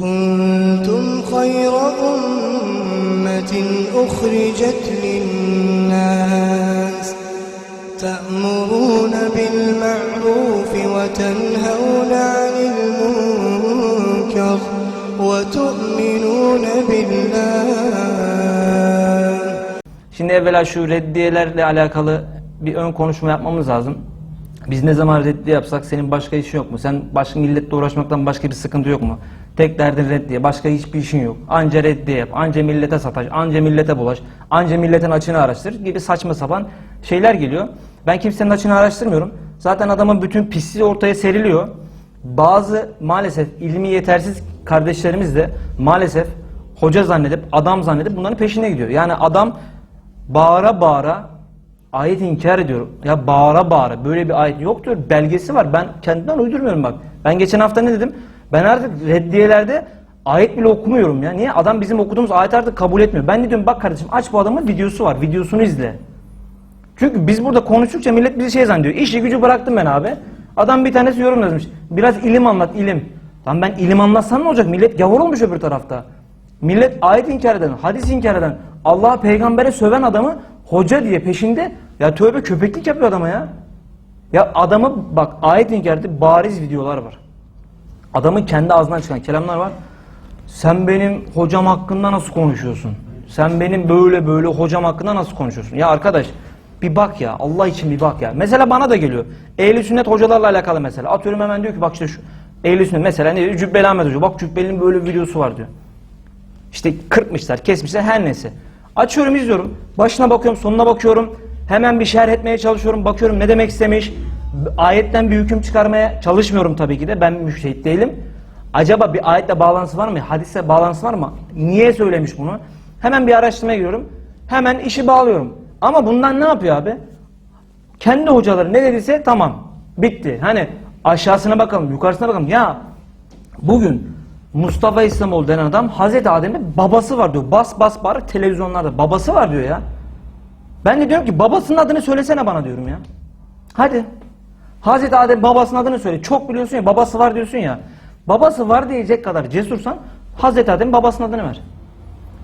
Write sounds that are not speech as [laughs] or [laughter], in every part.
كنتم خير أمة أخرجت للناس تأمرون بالمعروف وتنهون عن المنكر وتؤمنون بالله Şimdi evvela şu reddiyelerle alakalı bir ön konuşma yapmamız lazım. Biz ne zaman reddiye yapsak senin başka işin yok mu? Sen başka milletle uğraşmaktan başka bir sıkıntı yok mu? Tek derdin reddiye, başka hiçbir işin yok. Anca reddiye yap, anca millete sataş, anca millete bulaş, anca milletin açını araştır gibi saçma sapan şeyler geliyor. Ben kimsenin açını araştırmıyorum. Zaten adamın bütün pisliği ortaya seriliyor. Bazı maalesef ilmi yetersiz kardeşlerimiz de maalesef hoca zannedip, adam zannedip bunların peşine gidiyor. Yani adam bağıra bağıra ayet inkar ediyor. Ya bağıra bağıra böyle bir ayet yoktur. Belgesi var. Ben kendimden uydurmuyorum bak. Ben geçen hafta ne dedim? Ben artık reddiyelerde ayet bile okumuyorum ya. Niye? Adam bizim okuduğumuz ayet artık kabul etmiyor. Ben ne diyorum? Bak kardeşim aç bu adamın videosu var. Videosunu izle. Çünkü biz burada konuştukça millet bizi şey zannediyor. İşi gücü bıraktım ben abi. Adam bir tanesi yorum yazmış. Biraz ilim anlat ilim. Lan ben ilim anlatsam ne olacak? Millet gavur olmuş öbür tarafta. Millet ayet inkar eden, hadis inkar eden, Allah'a peygambere söven adamı hoca diye peşinde ya tövbe köpeklik yapıyor adama ya. Ya adamı bak ayet inkarda bariz videolar var. Adamın kendi ağzından çıkan kelamlar var. Sen benim hocam hakkında nasıl konuşuyorsun? Sen benim böyle böyle hocam hakkında nasıl konuşuyorsun? Ya arkadaş bir bak ya Allah için bir bak ya. Mesela bana da geliyor. Ehli sünnet hocalarla alakalı mesela. Atıyorum hemen diyor ki bak işte şu Ehli sünnet mesela ne diyor? Cübbeli Ahmet Hoca. Bak Cübbeli'nin böyle videosu var diyor. İşte kırpmışlar, kesmişler her neyse. Açıyorum izliyorum. Başına bakıyorum, sonuna bakıyorum. Hemen bir şerh etmeye çalışıyorum. Bakıyorum ne demek istemiş. Ayetten bir hüküm çıkarmaya çalışmıyorum tabii ki de. Ben müştehit değilim. Acaba bir ayetle bağlantısı var mı? Hadise bağlantısı var mı? Niye söylemiş bunu? Hemen bir araştırmaya giriyorum. Hemen işi bağlıyorum. Ama bundan ne yapıyor abi? Kendi hocaları ne dediyse tamam. Bitti. Hani aşağısına bakalım, yukarısına bakalım. Ya bugün Mustafa İslamoğlu denen adam Hazreti Adem'in babası var diyor. Bas bas bağırıp televizyonlarda babası var diyor ya. Ben de diyorum ki babasının adını söylesene bana diyorum ya. Hadi. Hazreti Adem babasının adını söyle. Çok biliyorsun ya babası var diyorsun ya. Babası var diyecek kadar cesursan Hazreti Adem babasının adını ver.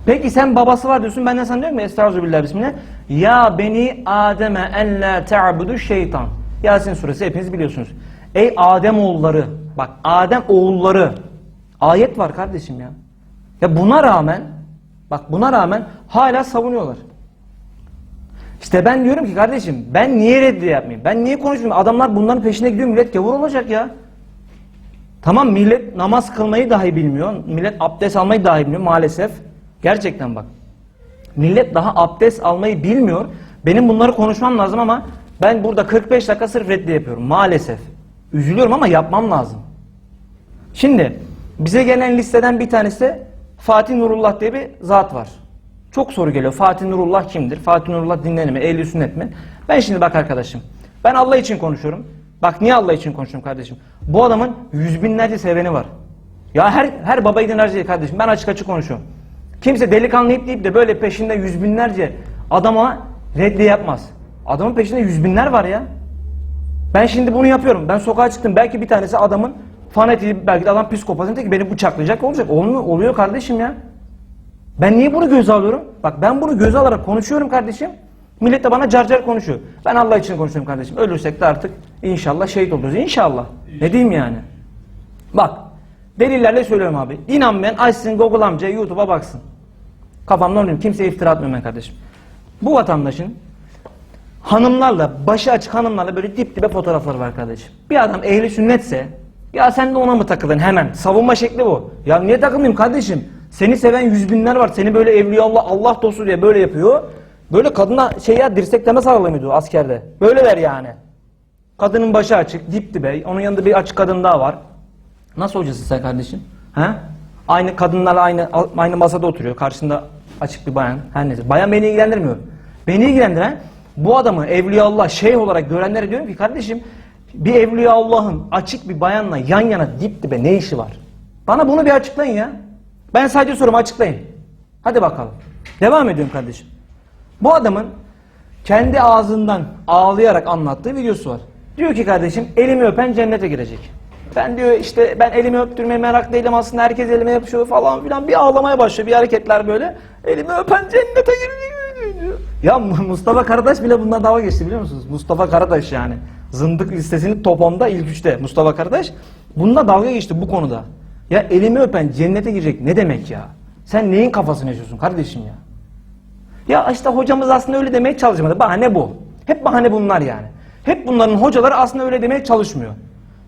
Peki sen babası var diyorsun. Ben de sana diyorum ki Estağfirullah bismillah. Ya beni Adem'e en la ta'budu şeytan. Yasin suresi hepiniz biliyorsunuz. Ey Adem oğulları. Bak Adem oğulları. Ayet var kardeşim ya. Ya buna rağmen bak buna rağmen hala savunuyorlar. İşte ben diyorum ki kardeşim ben niye reddiye yapmayayım? Ben niye konuşmayayım? Adamlar bunların peşine gidiyor millet gavur olacak ya. Tamam millet namaz kılmayı dahi bilmiyor. Millet abdest almayı dahi bilmiyor maalesef. Gerçekten bak. Millet daha abdest almayı bilmiyor. Benim bunları konuşmam lazım ama ben burada 45 dakika sırf reddiye yapıyorum maalesef. Üzülüyorum ama yapmam lazım. Şimdi bize gelen listeden bir tanesi Fatih Nurullah diye bir zat var. Çok soru geliyor. Fatih Nurullah kimdir? Fatih Nurullah dinlenir mi? Ehl-i sünnet mi? Ben şimdi bak arkadaşım. Ben Allah için konuşuyorum. Bak niye Allah için konuşuyorum kardeşim? Bu adamın yüz binlerce seveni var. Ya her her baba değil kardeşim. Ben açık açık konuşuyorum. Kimse delikanlı deyip de böyle peşinde yüz binlerce adama reddiye yapmaz. Adamın peşinde yüz binler var ya. Ben şimdi bunu yapıyorum. Ben sokağa çıktım. Belki bir tanesi adamın fanatiği, belki de adam psikopatın ki beni bıçaklayacak olacak. Olmuyor, oluyor kardeşim ya. Ben niye bunu göze alıyorum? Bak ben bunu göze alarak konuşuyorum kardeşim. Millet de bana car car konuşuyor. Ben Allah için konuşuyorum kardeşim. Ölürsek de artık inşallah şehit oluruz. İnşallah. Ne diyeyim yani? Bak. Delillerle söylüyorum abi. İnanmayan açsın Google amca YouTube'a baksın. Kafamdan oynuyorum. Kimseye iftira atmıyorum ben kardeşim. Bu vatandaşın hanımlarla, başı açık hanımlarla böyle dip dibe fotoğrafları var kardeşim. Bir adam ehli sünnetse ya sen de ona mı takıldın hemen? Savunma şekli bu. Ya niye takılmayayım kardeşim? Seni seven yüz binler var. Seni böyle evliya Allah, Allah dostu diye böyle yapıyor. Böyle kadına şey ya dirsekleme sarılamıyordu askerde. Böyleler yani. Kadının başı açık, dip dibe. Onun yanında bir açık kadın daha var. Nasıl hocasın sen kardeşim? He? Aynı kadınlarla aynı aynı masada oturuyor. Karşında açık bir bayan. Her neyse. Bayan beni ilgilendirmiyor. Beni ilgilendiren bu adamı evliya Allah şeyh olarak görenlere diyorum ki kardeşim bir evliya Allah'ın açık bir bayanla yan yana dip dibe ne işi var? Bana bunu bir açıklayın ya. Ben sadece sorumu açıklayın. Hadi bakalım. Devam ediyorum kardeşim. Bu adamın kendi ağzından ağlayarak anlattığı videosu var. Diyor ki kardeşim elimi öpen cennete girecek. Ben diyor işte ben elimi öptürmeye merak değilim aslında herkes elime yapışıyor falan filan. Bir ağlamaya başlıyor bir hareketler böyle. Elimi öpen cennete giriyor diyor. Ya Mustafa Karataş bile bundan dalga geçti biliyor musunuz? Mustafa Karataş yani. Zındık listesinin top 10'da ilk üçte Mustafa Karataş. Bununla dalga geçti bu konuda. Ya elimi öpen cennete girecek ne demek ya? Sen neyin kafasını yaşıyorsun kardeşim ya? Ya işte hocamız aslında öyle demeye çalışmadı. Bahane bu. Hep bahane bunlar yani. Hep bunların hocaları aslında öyle demeye çalışmıyor.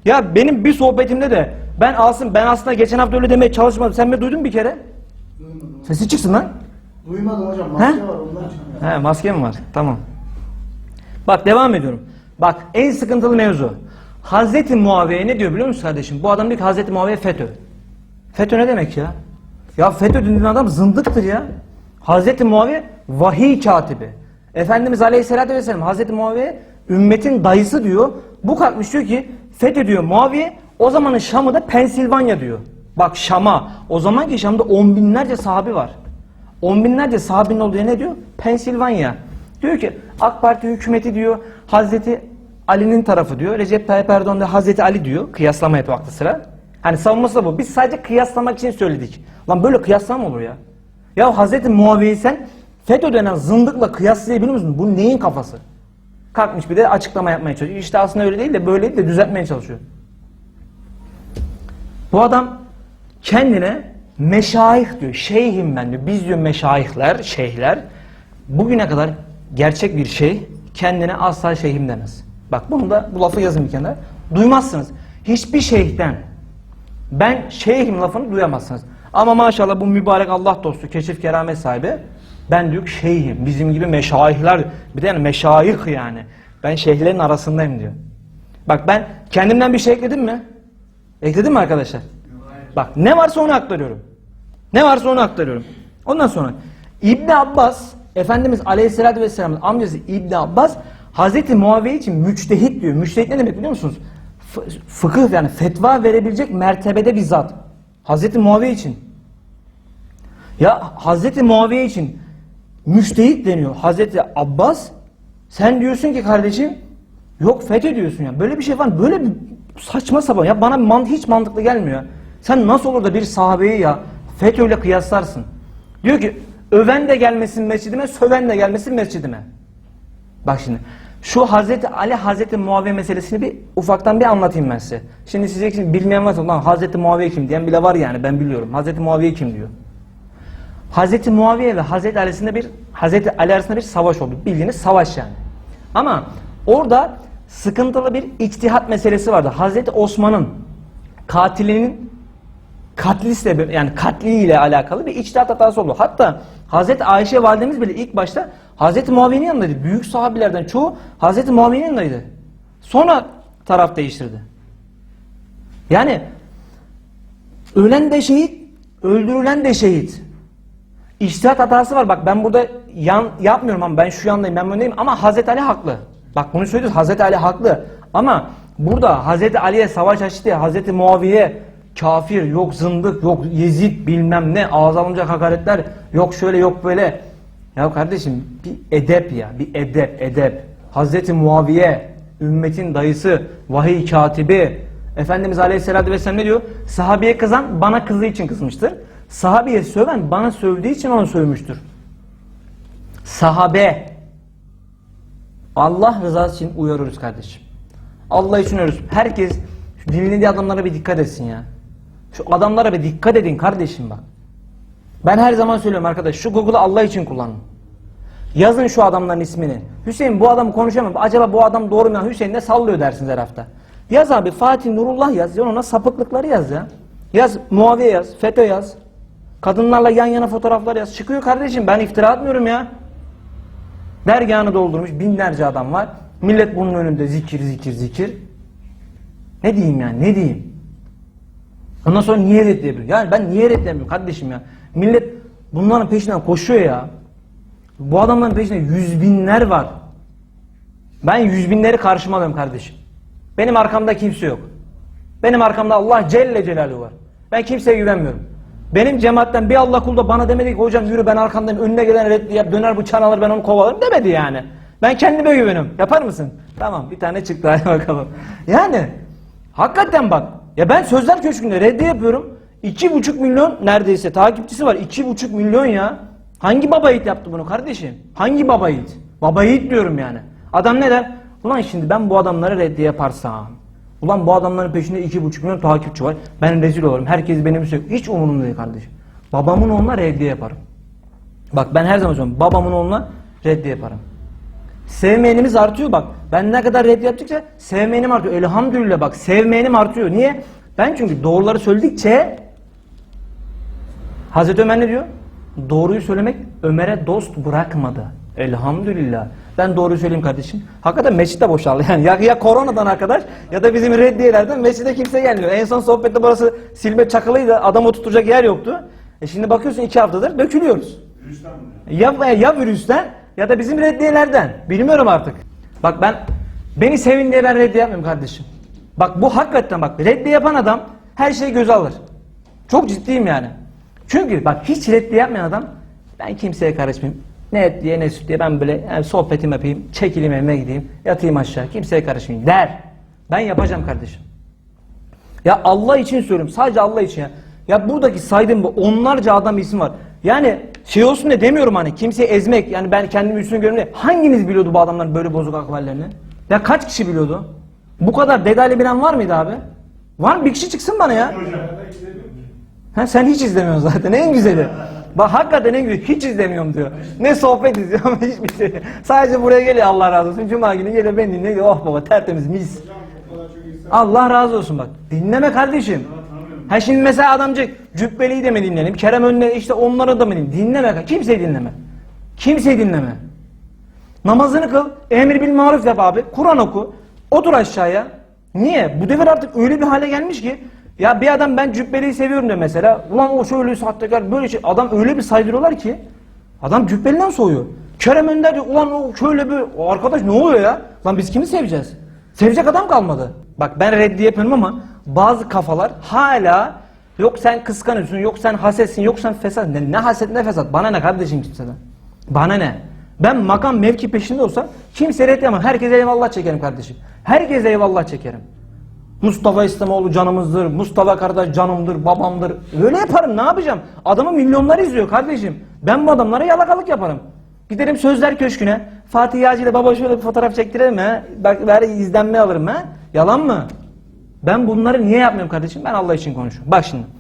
Ya benim bir sohbetimde de ben Asım ben aslında geçen hafta öyle demeye çalışmadım. Sen mi duydun bir kere? Duymadım. Sesi çıksın lan. Duymadım hocam. He? Maske var ondan çıkmıyor. He maske mi var? Tamam. Bak devam ediyorum. Bak en sıkıntılı mevzu. Hazreti Muaviye ne diyor biliyor musun kardeşim? Bu adam diyor ki Hazreti Muaviye FETÖ. FETÖ ne demek ya? Ya FETÖ dediğin adam zındıktır ya. Hazreti Muaviye vahiy katibi. Efendimiz Aleyhisselatü Vesselam Hazreti Muaviye ümmetin dayısı diyor. Bu kalkmış diyor ki FETÖ diyor Muaviye o zamanın Şam'ı da Pensilvanya diyor. Bak Şam'a o zamanki Şam'da on binlerce sahabi var. On binlerce sahabinin olduğu ne diyor? Pensilvanya. Diyor ki AK Parti hükümeti diyor Hazreti Ali'nin tarafı diyor. Recep Tayyip Erdoğan da Hazreti Ali diyor. Kıyaslama yapıyor aklı sıra. Hani savunması da bu. Biz sadece kıyaslamak için söyledik. Lan böyle kıyaslama olur ya? Ya Hazreti Muaviye'yi sen FETÖ denen zındıkla kıyaslayabiliyor musun? Bu neyin kafası? Kalkmış bir de açıklama yapmaya çalışıyor. İşte aslında öyle değil de böyle de düzeltmeye çalışıyor. Bu adam kendine meşayih diyor. Şeyhim ben diyor. Biz diyor meşayihler, şeyhler bugüne kadar gerçek bir şey kendine asla şeyhim demez. Bak bunu da bu lafı yazın bir kenara. Duymazsınız. Hiçbir şeyhten ben şeyhim lafını duyamazsınız. Ama maşallah bu mübarek Allah dostu, keşif keramet sahibi ben diyor şeyhim. Bizim gibi meşayihler bir de yani meşayih yani. Ben şeyhlerin arasındayım diyor. Bak ben kendimden bir şey ekledim mi? Ekledim mi arkadaşlar? Bak ne varsa onu aktarıyorum. Ne varsa onu aktarıyorum. Ondan sonra İbn Abbas Efendimiz Aleyhisselatü Vesselam'ın amcası İbn Abbas Hazreti Muaviye için müçtehit diyor. Müçtehit ne demek biliyor musunuz? Fıkıh yani fetva verebilecek mertebede bir zat. Hazreti Muaviye için. Ya Hazreti Muaviye için müçtehit deniyor. Hazreti Abbas sen diyorsun ki kardeşim yok FETÖ diyorsun ya. Böyle bir şey var? Böyle bir saçma sapan. Ya bana man, hiç mantıklı gelmiyor. Sen nasıl olur da bir sahabeyi ya FETÖ ile kıyaslarsın? Diyor ki öven de gelmesin mescidime, söven de gelmesin mescidime. Bak şimdi şu Hazreti Ali Hazreti Muaviye meselesini bir ufaktan bir anlatayım ben size. Şimdi size şimdi bilmeyen varsa lan Hazreti Muaviye kim diyen bile var yani ben biliyorum. Hazreti Muaviye kim diyor. Hazreti Muaviye ve Hazreti Ali arasında bir Hazreti Ali arasında bir savaş oldu. Bildiğiniz savaş yani. Ama orada sıkıntılı bir içtihat meselesi vardı. Hazreti Osman'ın katilinin katli yani katliyle alakalı bir içtihat hatası oldu. Hatta Hazreti Ayşe validemiz bile ilk başta Hazreti Muaviye'nin yanındaydı. Büyük sahabilerden çoğu Hazreti Muaviye'nin yanındaydı. Sonra taraf değiştirdi. Yani ölen de şehit, öldürülen de şehit. İçtihat hatası var. Bak ben burada yan yapmıyorum ama ben şu yandayım, ben böyleyim ama Hazreti Ali haklı. Bak bunu söylüyoruz. Hazreti Ali haklı. Ama burada Hazreti Ali'ye savaş açtı. Hazreti Muaviye kafir, yok zındık, yok Yezid bilmem ne ağız alınacak hakaretler, yok şöyle yok böyle. Ya kardeşim bir edep ya, bir edep, edep. Hazreti Muaviye, ümmetin dayısı, vahiy katibi. Efendimiz Aleyhisselatü Vesselam ne diyor? Sahabeye kızan bana kızdığı için kızmıştır. Sahabeye söven bana sövdüğü için onu sövmüştür. Sahabe. Allah rızası için uyarıyoruz kardeşim. Allah için uyarıyoruz. Herkes şu dinlediği adamlara bir dikkat etsin ya. Şu adamlara bir dikkat edin kardeşim bak. Ben her zaman söylüyorum arkadaş şu Google'ı Allah için kullanın. Yazın şu adamların ismini. Hüseyin bu adamı konuşamam. Acaba bu adam doğru mu? Hüseyin ne sallıyor dersiniz her hafta. Yaz abi Fatih Nurullah yaz. Ya ona sapıklıkları yaz ya. Yaz Muaviye yaz. FETÖ yaz. Kadınlarla yan yana fotoğraflar yaz. Çıkıyor kardeşim ben iftira atmıyorum ya. Dergahını doldurmuş binlerce adam var. Millet bunun önünde zikir zikir zikir. Ne diyeyim yani ne diyeyim? Ondan sonra niye reddediyor? Yani ben niye reddedemiyorum kardeşim ya? Millet bunların peşinden koşuyor ya. Bu adamların peşinde yüz binler var. Ben yüz binleri karşıma alıyorum kardeşim. Benim arkamda kimse yok. Benim arkamda Allah Celle Celaluhu var. Ben kimseye güvenmiyorum. Benim cemaatten bir Allah kulu da bana demedi ki hocam yürü ben arkandayım önüne gelen reddi yap döner bıçağını alır ben onu kovalarım demedi yani. Ben kendime güveniyorum. Yapar mısın? Tamam bir tane çıktı hadi bakalım. Yani hakikaten bak Ya ben Sözler Köşkü'nde reddiye yapıyorum. 2,5 milyon neredeyse takipçisi var. 2,5 milyon ya. Hangi baba yiğit yaptı bunu kardeşim? Hangi baba yiğit? Baba yiğit diyorum yani. Adam ne der? Ulan şimdi ben bu adamlara reddiye yaparsam. Ulan bu adamların peşinde 2,5 milyon takipçi var. Ben rezil olurum. Herkes benim üstüne. Hiç umurumda değil kardeşim. Babamın oğluna reddiye yaparım. Bak ben her zaman söylüyorum. Babamın oğluna reddiye yaparım. Sevmeyenimiz artıyor bak. Ben ne kadar red yaptıkça sevmeyenim artıyor. Elhamdülillah bak sevmeyenim artıyor. Niye? Ben çünkü doğruları söyledikçe Hazreti Ömer ne diyor? Doğruyu söylemek Ömer'e dost bırakmadı. Elhamdülillah. Ben doğruyu söyleyeyim kardeşim. Hakikaten mescit de boşaldı. [laughs] Yani ya, ya koronadan arkadaş ya da bizim reddiyelerden mescide kimse gelmiyor. En son sohbette burası silme çakılıydı. Adam oturtacak yer yoktu. E şimdi bakıyorsun iki haftadır dökülüyoruz. Ya, ya virüsten ya da bizim reddiyelerden. Bilmiyorum artık. Bak ben beni sevin diye ben reddiye yapmıyorum kardeşim. Bak bu hakikaten bak reddiye yapan adam her şeyi göze alır. Çok ciddiyim yani. Çünkü bak hiç reddiye yapmayan adam ben kimseye karışmayayım. Ne et diye ne süt diye ben böyle yani sohbetimi yapayım, çekileyim evime gideyim, yatayım aşağı, kimseye karışmayayım der. Ben yapacağım kardeşim. Ya Allah için söylüyorum. Sadece Allah için ya. Ya buradaki saydığım bu onlarca adam isim var. Yani şey olsun diye demiyorum hani kimseyi ezmek yani ben kendimi üstüne görüyorum diye. Hanginiz biliyordu bu adamların böyle bozuk akvallerini? Ya kaç kişi biliyordu? Bu kadar detaylı bilen var mıydı abi? Var mı? Bir kişi çıksın bana ya. Ha, sen hiç izlemiyorsun zaten en güzeli. Bak hakikaten en güzeli hiç izlemiyorum diyor. Ne sohbet izliyorum [laughs] hiçbir şey. Sadece buraya geliyor Allah razı olsun. Cuma günü geliyor ben dinliyor. Oh baba tertemiz mis. Allah razı olsun bak. Dinleme kardeşim. Ha şimdi mesela adamcık Cübbeli'yi de mi dinleyelim? Kerem Önüne işte onları da mı dinleyelim? Dinleme. Kimseyi dinleme. Kimseyi dinleme. Namazını kıl. Emir bil maruf yap abi. Kur'an oku. Otur aşağıya. Niye? Bu devir artık öyle bir hale gelmiş ki ya bir adam ben Cübbeli'yi seviyorum diyor mesela. Ulan o şöyle sahtekar böyle şey. Adam öyle bir saydırıyorlar ki adam Cübbeli'den soğuyor. Kerem Önder diyor ulan o şöyle bir o arkadaş ne oluyor ya? Lan biz kimi seveceğiz? Sevecek adam kalmadı. Bak ben reddi yapıyorum ama bazı kafalar hala yok sen kıskanıyorsun, yok sen hasetsin, yok sen fesat. Ne, ne haset ne fesat. Bana ne kardeşim kimseden. Bana ne? Ben makam mevki peşinde olsam kimseye red yapmam. Herkese eyvallah çekerim kardeşim. Herkese eyvallah çekerim. Mustafa İslamoğlu canımızdır. Mustafa kardeş canımdır, babamdır. Öyle yaparım ne yapacağım? Adamı milyonlar izliyor kardeşim. Ben bu adamlara yalakalık yaparım. Giderim Sözler Köşkü'ne. Fatih Yağcı ile baba şöyle bir fotoğraf çektirelim ha. Bak ver izlenme alırım ha. Yalan mı? Ben bunları niye yapmıyorum kardeşim? Ben Allah için konuşuyorum. Bak şimdi.